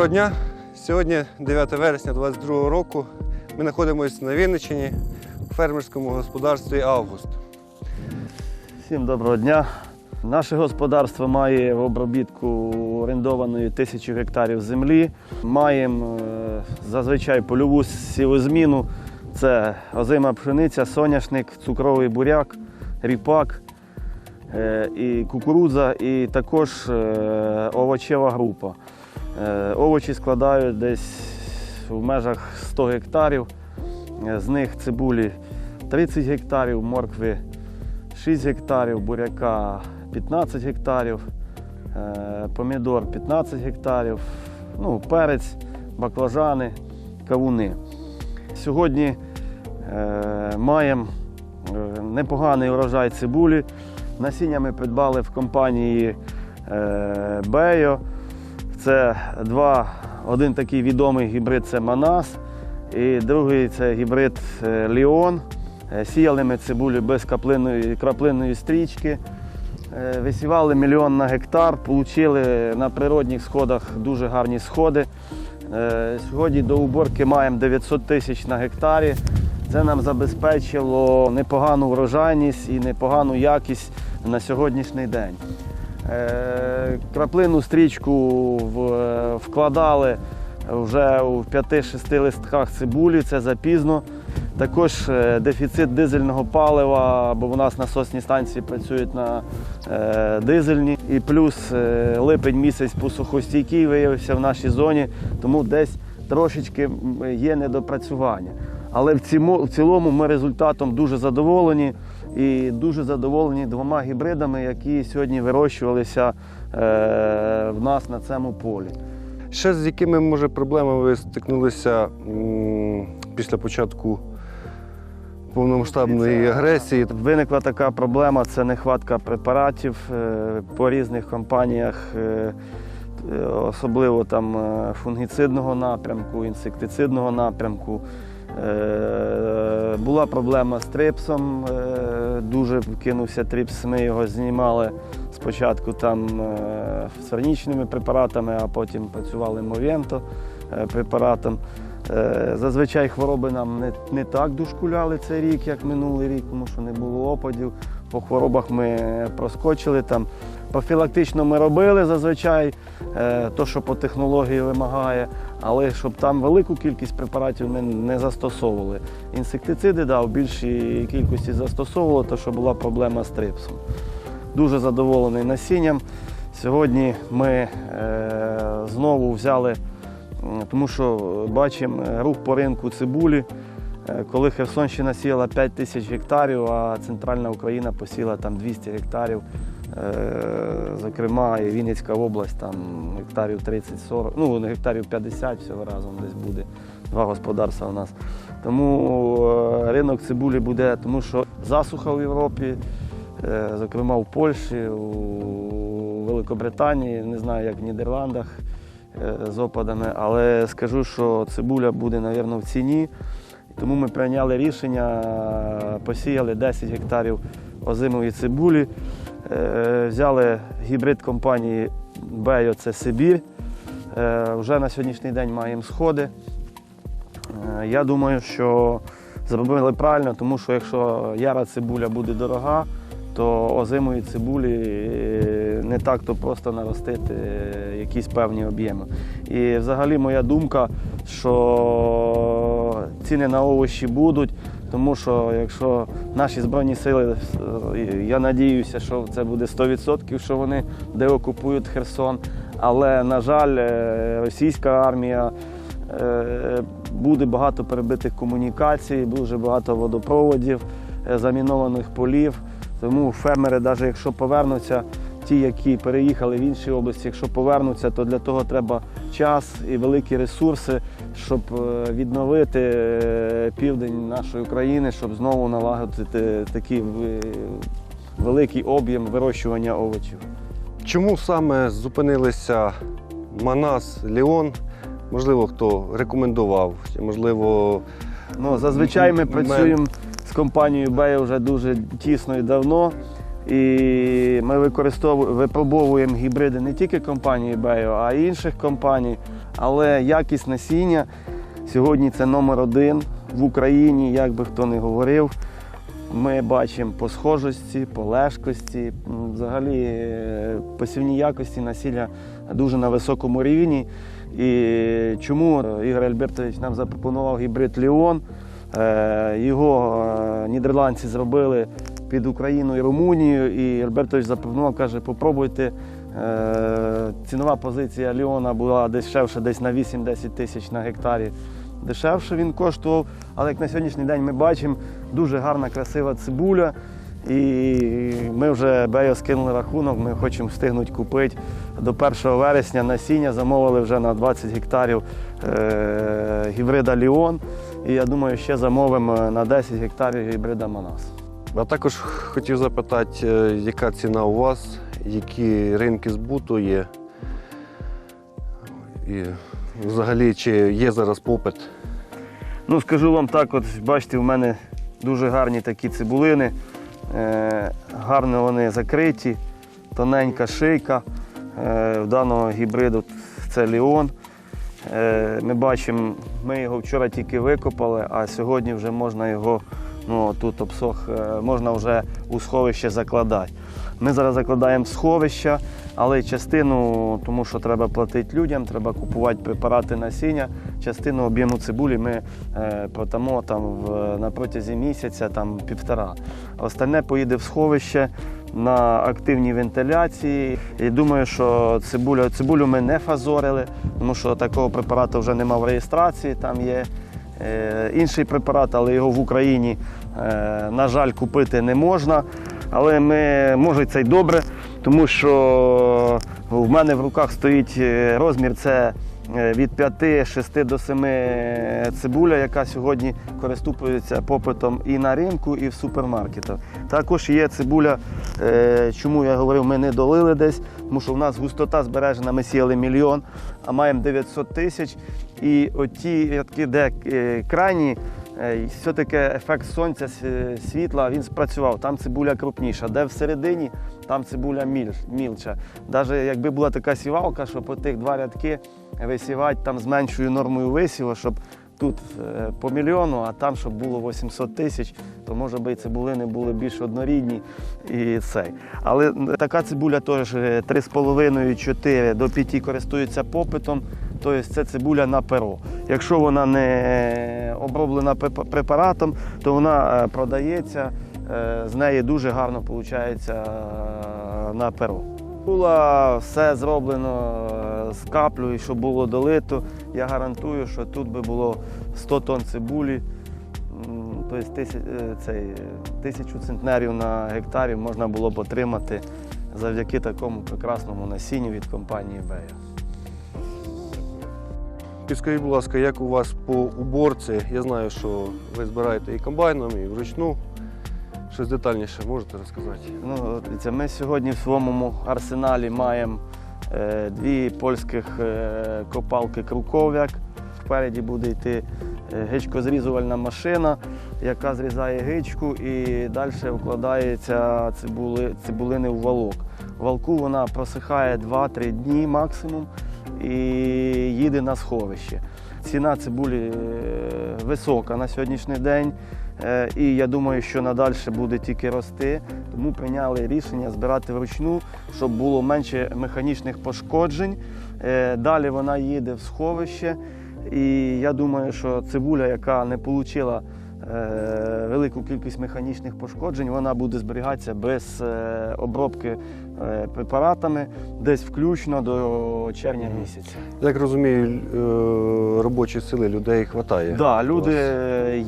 Доброго дня! Сьогодні 9 вересня 2022 року. Ми знаходимося на Вінниччині у фермерському господарстві Август. Всім доброго дня. Наше господарство має в обробітку орендованої тисячі гектарів землі. Маємо е, зазвичай польову сівозміну. Це озима пшениця, соняшник, цукровий буряк, ріпак е, і кукурудза, і також е, овочева група. Е, Овочі складають десь в межах 100 гектарів. Е, З них цибулі 30 гектарів, моркви 6 гектарів, буряка 15 гектарів, е, помідор 15 гектарів, ну, перець, баклажани, кавуни. Сьогодні маємо непоганий урожай цибулі. Насіння ми придбали в компанії Бео. Це два, один такий відомий гібрид це Манас, і другий це гібрид е, Ліон. Е, Сіяли ми цибулю без краплинної, краплинної стрічки. Е, Висівали мільйон на гектар, отримали на природних сходах дуже гарні сходи. Сьогодні до уборки маємо 900 тисяч на гектарі. Це нам забезпечило непогану врожайність і непогану якість на сьогоднішній день. Е, Краплину стрічку вкладали вже у 5-6 листках цибулі, це запізно. Також е, дефіцит дизельного палива, бо у нас насосні станції працюють на е, дизельні. І плюс липень місяць посухостійкий виявився в нашій зоні, тому десь трошечки є недопрацювання. Але в цілому ми результатом дуже задоволені і дуже задоволені двома гібридами, які сьогодні вирощувалися е, в нас на цьому полі. Ще з якими може проблемами ви стикнулися після початку повномасштабної агресії? Виникла така проблема це нехватка препаратів е, по різних компаніях, е, особливо там фунгіцидного напрямку, інсектицидного напрямку. Е, Була проблема з трипсом, е, дуже кинувся трипс, ми його знімали спочатку там сорнічними препаратами, а потім працювали Мовєнто е, препаратом. Е, Зазвичай хвороби нам не, не так дошкуляли цей рік, як минулий рік, тому що не було опадів. По хворобах ми проскочили там. Профілактично ми робили зазвичай, е, то, що по технології вимагає, але щоб там велику кількість препаратів ми не застосовували. Інсектициди да, в більшій кількості застосовували, то що була проблема з трипсом. Дуже задоволений насінням. Сьогодні ми е, знову взяли Тому що е, бачимо е, рух по ринку цибулі. Е, Коли Херсонщина сіяла 5 тисяч гектарів, а центральна Україна посіла там 200 гектарів. Е, Зокрема, і Вінницька область там гектарів 30-40, ну гектарів 50 всього разом десь буде. Два господарства у нас. Тому е, ринок цибулі буде, тому що засуха в Європі, е, зокрема в Польщі, у Великобританії, не знаю, як в Нідерландах е, з опадами, але скажу, що цибуля буде, мабуть, в ціні. Тому ми прийняли рішення, посіяли 10 гектарів озимої цибулі, е, взяли гібрид компанії Бео, це Сибір. Е, Вже на сьогоднішній день маємо сходи. Е, Я думаю, що зробили правильно, тому що якщо яра цибуля буде дорога, то озимої цибулі е, не так то просто наростити е, якісь певні об'єми. І взагалі моя думка, що ціни на овочі будуть, тому що якщо наші Збройні сили, е, я надіюся, що це буде 100%, що вони деокупують Херсон. Але, на жаль, російська армія буде багато перебитих комунікацій, дуже багато водопроводів, замінованих полів. Тому фермери, навіть якщо повернуться, ті, які переїхали в інші області, якщо повернуться, то для того треба час і великі ресурси, щоб е, відновити е, південь нашої України, щоб знову налагодити такий е, великий об'єм вирощування овочів. Чому саме зупинилися Манас, Ліон? Можливо, хто рекомендував, можливо, Ну, зазвичай ми працюємо з компанією Бея вже дуже тісно і давно. І ми використовуємо, випробовуємо гібриди не тільки компанії Бео, а й інших компаній. Але якість насіння сьогодні це номер один в Україні, як би хто не говорив. Ми бачимо по схожості, по лежкості, взагалі е, посівні якості насілля дуже на високому рівні. І чому Ігор Альбертович нам запропонував гібрид Ліон? Е, Його е, нідерландці зробили під Україну і Румунію, і Альбертович запропонував, каже, попробуйте. Е, Цінова позиція Ліона була дешевше, десь на 8-10 тисяч на гектарі. Дешевше він коштував, але як на сьогоднішній день ми бачимо, дуже гарна, красива цибуля. І ми вже Бео скинули рахунок, ми хочемо встигнути купити до 1 вересня насіння, замовили вже на 20 гектарів гібрида Ліон. І я думаю, ще замовимо на 10 гектарів гібрида Манас. А також хотів запитати, е, яка ціна у вас, які ринки збуту є. І взагалі, чи є зараз попит? Ну, скажу вам так, от бачите, в мене дуже гарні такі цибулини. Е, гарно вони закриті, тоненька шийка. Е, в даного гібриду це Ліон. Е, ми бачимо, ми його вчора тільки викопали, а сьогодні вже можна його, ну тут обсох, е, можна вже у сховище закладати. Ми зараз закладаємо в сховища, але частину, тому що треба платити людям, треба купувати препарати насіння. Частину об'єму цибулі ми е, продамо там в, на протязі місяця, там півтора. Остальне поїде в сховище на активній вентиляції. І думаю, що цибуля, цибулю ми не фазорили, тому що такого препарату вже немає в реєстрації. Там є е, інший препарат, але його в Україні, е, на жаль, купити не можна. Але ми, може це й добре, тому що в мене в руках стоїть е, розмір це від 5-6 до 7 цибуля, яка сьогодні користується попитом і на ринку, і в супермаркетах. Також є цибуля, е, чому я говорив, ми не долили десь, тому що в нас густота збережена, ми сіяли мільйон, а маємо 900 тисяч. І оті рядки, де е, крайні, е, все-таки ефект сонця, світла, він спрацював. Там цибуля крупніша. Де всередині, там цибуля мілча. Навіть якби була така сівалка, що по тих два рядки висівати там з меншою нормою висіву, щоб тут е, по мільйону, а там, щоб було 800 тисяч, то може би цибулини були більш однорідні і цей. Але така цибуля теж е, 3,5-4 до 5 користується попитом. Тобто це цибуля на перо. Якщо вона не оброблена препаратом, то вона е, продається, е, з неї дуже гарно виходить на перо. Було все зроблено е, з каплею, щоб було долито. Я гарантую, що тут би було 100 тонн цибулі, тобто е, е, тисячу центнерів на гектарі можна було б отримати завдяки такому прекрасному насінню від компанії Бея. Підскажіть, будь ласка, як у вас по уборці? Я знаю, що ви збираєте і комбайном, і вручну. Щось детальніше можете розказати? Ну, дивіться, ми сьогодні в своєму арсеналі маємо е, дві польських е, копалки Круков'як. Впереді буде йти е, гичкозрізувальна машина, яка зрізає гичку і далі вкладається цибули, цибулини в валок. Валку вона просихає 2-3 дні максимум і їде на сховище. Ціна цибулі е, висока на сьогоднішній день. Е, І я думаю, що надалі буде тільки рости. Тому прийняли рішення збирати вручну, щоб було менше механічних пошкоджень. Е, Далі вона їде в сховище. І я думаю, що цибуля, яка не отримала велику кількість механічних пошкоджень, вона буде зберігатися без е, обробки е, препаратами десь включно до червня місяця. Як розумію, е, робочої сили людей вистачає. Да, люди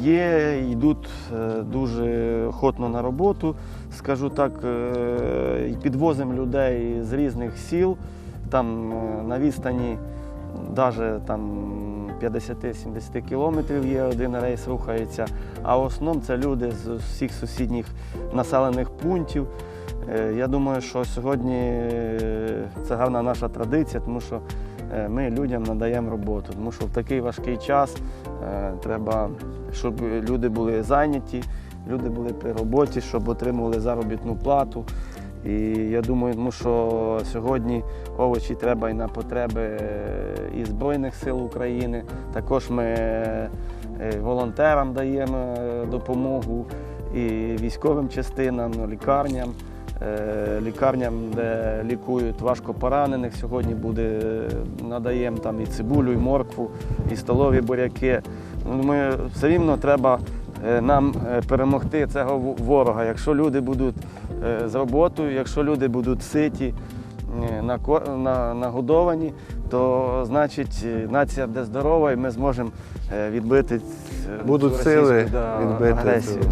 є, йдуть е, дуже охотно на роботу. Скажу так, е, підвозимо людей з різних сіл. Там е, на відстані навіть там 50-70 кілометрів є один рейс рухається. А в основному це люди з всіх сусідніх населених пунктів. Е, Я думаю, що сьогодні е, це гарна наша традиція, тому що е, ми людям надаємо роботу. Тому що в такий важкий час треба, щоб люди були зайняті, люди були при роботі, щоб отримували заробітну плату. І я думаю, тому що сьогодні овочі треба і на потреби е, і Збройних сил України. Також ми е, волонтерам даємо е, допомогу і військовим частинам, ну, лікарням. Е, Лікарням, де лікують важкопоранених, сьогодні буде надаємо там і цибулю, і моркву, і столові буряки. Ну, Ми все рівно треба е, нам е, перемогти цього ворога. Якщо люди будуть е, з роботою, якщо люди будуть ситі, е, нагодовані, то значить е, нація буде здорова і ми зможемо е, відбити е, Будуть сили да, відбити агресію.